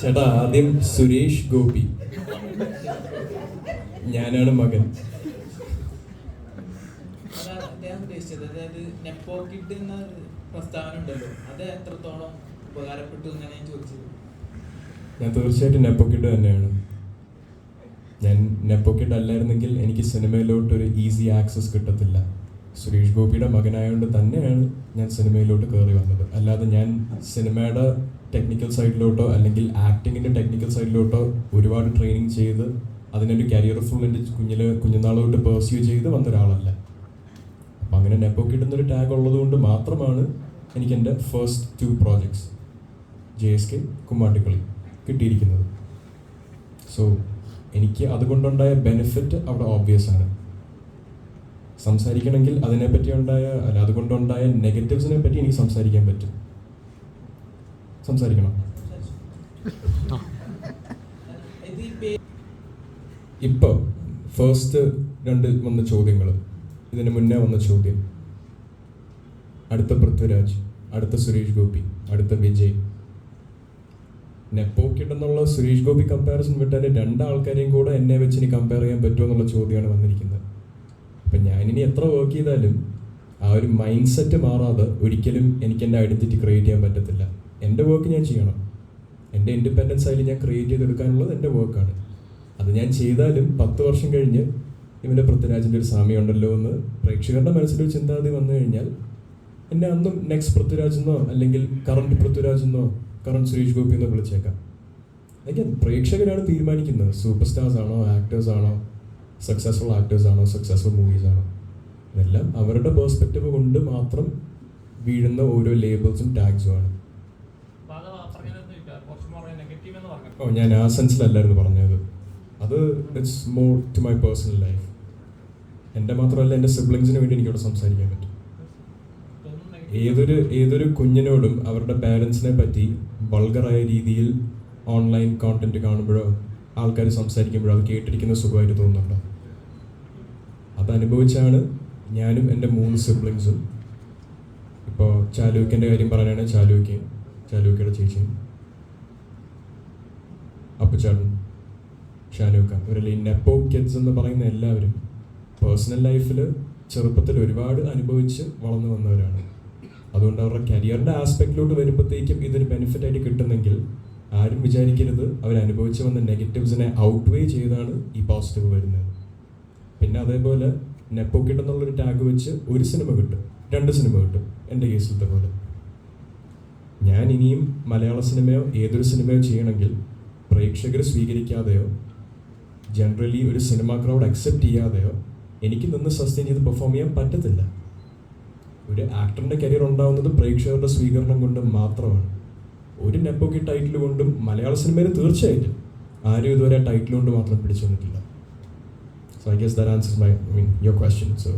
ചേട്ടാ ആദ്യം സുരേഷ് ഗോപി. ഞാനാണ് മകൻ. അതാണ് അദ്ദേഹം ഉദ്ദേശിച്ചത്. അതായത് കിഡ് എന്ന പ്രസ്താവന ഉണ്ടല്ലോ. അത് എത്രത്തോളം ഉപകാരപ്പെട്ടു എന്നാണ് ഞാൻ ചോദിച്ചത്. ഞാൻ തീർച്ചയായിട്ടും നെപ്പോക്കിഡ് തന്നെയാണ്. ഞാൻ നെപ്പോക്കിഡ് അല്ലായിരുന്നെങ്കിൽ എനിക്ക് സിനിമയിലോട്ട് ഒരു ഈസി ആക്സസ് കിട്ടത്തില്ല. സുരേഷ് ഗോപിയുടെ മകനായതുകൊണ്ട് തന്നെയാണ് ഞാൻ സിനിമയിലോട്ട് കയറി വന്നത്. അല്ലാതെ ഞാൻ സിനിമയുടെ ടെക്നിക്കൽ സൈഡിലോട്ടോ അല്ലെങ്കിൽ ആക്ടിങ്ങിന്റെ ടെക്നിക്കൽ സൈഡിലോട്ടോ ഒരുപാട് ട്രെയിനിങ് ചെയ്ത് അതിനൊരു കരിയർ ഫുൾ എന്റെ കുഞ്ഞിലെ കുഞ്ഞുനാളോട്ട് പേഴ്സ്യൂ ചെയ്ത് വന്ന ഒരാളല്ല അപ്പം അങ്ങനെ നെപ്പോ കിട്ടുന്നൊരു ടാഗ് ഉള്ളതുകൊണ്ട് മാത്രമാണ് എനിക്ക് എന്റെ first two projects J S K Kummattikali കിട്ടിയിരിക്കുന്നത്. സോ എനിക്ക് അതുകൊണ്ടുണ്ടായ ബെനിഫിറ്റ് അവിടെ ഓബ്വിയസ് ആണ്. സംസാരിക്കണമെങ്കിൽ അതിനെപ്പറ്റി ഉണ്ടായ അല്ല അതുകൊണ്ടുണ്ടായ നെഗറ്റീവ്സിനെ പറ്റി എനിക്ക് സംസാരിക്കാൻ പറ്റും. സംസാരിക്കണം. ഇപ്പോൾ ഫസ്റ്റ് രണ്ട് വന്ന ചോദ്യങ്ങൾ ഇതിന് മുന്നേ വന്ന ചോദ്യം. അടുത്ത പൃഥ്വിരാജ് അടുത്ത സുരേഷ് ഗോപി അടുത്ത വിജയ്. നെപ്പോ കിട്ടുന്നുള്ള സുരേഷ് ഗോപി കമ്പാരിസൺ വിട്ടാൽ രണ്ടാൾക്കാരെയും കൂടെ എന്നെ വെച്ച് ഇനി കമ്പയർ ചെയ്യാൻ പറ്റുമോ എന്നുള്ള ചോദ്യമാണ് വന്നിരിക്കുന്നത്. അപ്പം ഞാനിനി എത്ര വർക്ക് ചെയ്താലും ആ ഒരു മൈൻഡ് സെറ്റ് മാറാതെ ഒരിക്കലും എനിക്ക് എന്റെ ഐഡന്റിറ്റി ക്രിയേറ്റ് ചെയ്യാൻ പറ്റത്തില്ല. എന്റെ വർക്ക് ഞാൻ ചെയ്യണം. എന്റെ ഇൻഡിപെൻഡൻസ് ആയാലും ഞാൻ ക്രിയേറ്റ് ചെയ്തെടുക്കാനുള്ളത് എന്റെ വർക്കാണ് അത് ഞാൻ ചെയ്താലും പത്ത് വർഷം കഴിഞ്ഞ് ഇവന്റെ പൃഥ്വിരാജിന്റെ ഒരു സാമ്യമുണ്ടല്ലോ എന്ന് പ്രേക്ഷകരുടെ മനസ്സിലൊരു ചിന്താഗതി വന്നു കഴിഞ്ഞാൽ എന്നെ അന്നും നെക്സ്റ്റ് പൃഥ്വിരാജ് എന്നോ അല്ലെങ്കിൽ കറണ്ട് പൃഥ്വിരാജ് എന്നോ കറണ്ട് സുരേഷ് ഗോപി എന്നോ വിളിച്ചേക്കാം. അല്ലെങ്കിൽ പ്രേക്ഷകരാണ് തീരുമാനിക്കുന്നത്. സൂപ്പർ സ്റ്റാർസ് ആണോ ആക്ടേഴ്സ് ആണോ സക്സസ്ഫുൾ ആക്ടേഴ്സ് ആണോ സക്സസ്ഫുൾ മൂവീസ് ആണോ? ഇതെല്ലാം അവരുടെ പേഴ്സ്പെക്റ്റീവ് കൊണ്ട് മാത്രം വീഴുന്ന ഓരോ ലേബിൾസും ടാഗ്സും ആണ്. ഓ ഞാൻ ആ സെൻസിലല്ലായിരുന്നു പറഞ്ഞത്. അത് it's more to my personal life എന്റെ മാത്രമല്ല എന്റെ സിബ്ലിങ്സിന് വേണ്ടി എനിക്കിവിടെ സംസാരിക്കാൻ പറ്റും. ഏതൊരു ഏതൊരു കുഞ്ഞിനോടും അവരുടെ പാരൻസിനെ പറ്റി വൾഗറായ രീതിയിൽ ഓൺലൈൻ കോണ്ടന്റ് കാണുമ്പോഴോ ആൾക്കാർ സംസാരിക്കുമ്പോൾ അത് കേട്ടിരിക്കുന്ന സുഖമായിട്ട് തോന്നുന്നുണ്ടോ? അത് അനുഭവിച്ചാണ് ഞാനും എന്റെ മൂന്ന് സിബ്ലിങ്സും ഇപ്പോൾ ചാലൂക്കിന്റെ കാര്യം പറയാനാണ് ചാലൂക്കയും ചാലൂക്കയുടെ ചേച്ചിയും അപ്പച്ചാടൻ ഷാനൂക്ക ഇവരല്ലേ നെപ്പോ കിഡ്സ് എന്ന് പറയുന്ന എല്ലാവരും. പേഴ്സണൽ ലൈഫിൽ ചെറുപ്പത്തിൽ ഒരുപാട് അനുഭവിച്ച് വളർന്നു വന്നവരാണ്. അതുകൊണ്ട് അവരുടെ കരിയറിന്റെ ആസ്പെക്റ്റിലോട്ട് വരുമ്പോഴത്തേക്കും ഇതൊരു ബെനിഫിറ്റായിട്ട് കിട്ടുന്നെങ്കിൽ ആരും വിചാരിക്കരുത്. അവർ അനുഭവിച്ച് വന്ന നെഗറ്റീവ്സിനെ ഔട്ട് വേ ചെയ്താണ് ഈ പോസിറ്റീവ് വരുന്നത്. പിന്നെ അതേപോലെ നെപ്പോ കിട്ടുന്നുള്ളൊരു ടാഗ് വെച്ച് ഒരു സിനിമ കിട്ടും. രണ്ട് സിനിമ കിട്ടും. എന്റെ കേസിലത്തെ പോലെ. ഞാൻ ഇനിയും മലയാള സിനിമയോ ഏതൊരു സിനിമയോ ചെയ്യണമെങ്കിൽ പ്രേക്ഷകർ സ്വീകരിക്കാതെയോ ജനറലി ഒരു സിനിമ ക്രൗഡ് അക്സെപ്റ്റ് ചെയ്യാതെയോ എനിക്ക് നിന്ന് സസ്റ്റെയിൻ ചെയ്ത് പെർഫോം ചെയ്യാൻ പറ്റത്തില്ല. ഒരു ആക്ടറിന്റെ കരിയർ ഉണ്ടാകുന്നത് പ്രേക്ഷകരുടെ സ്വീകരണം കൊണ്ട് മാത്രമാണ്. ഒരു നെപ്പോക്കി ടൈറ്റിൽ കൊണ്ടും മലയാള സിനിമയിൽ തീർച്ചയായിട്ടും ആരും ഇതുവരെ ടൈറ്റിൽ കൊണ്ട് മാത്രം പിടിച്ചു വന്നിട്ടില്ല. So I guess that answers my I mean your question so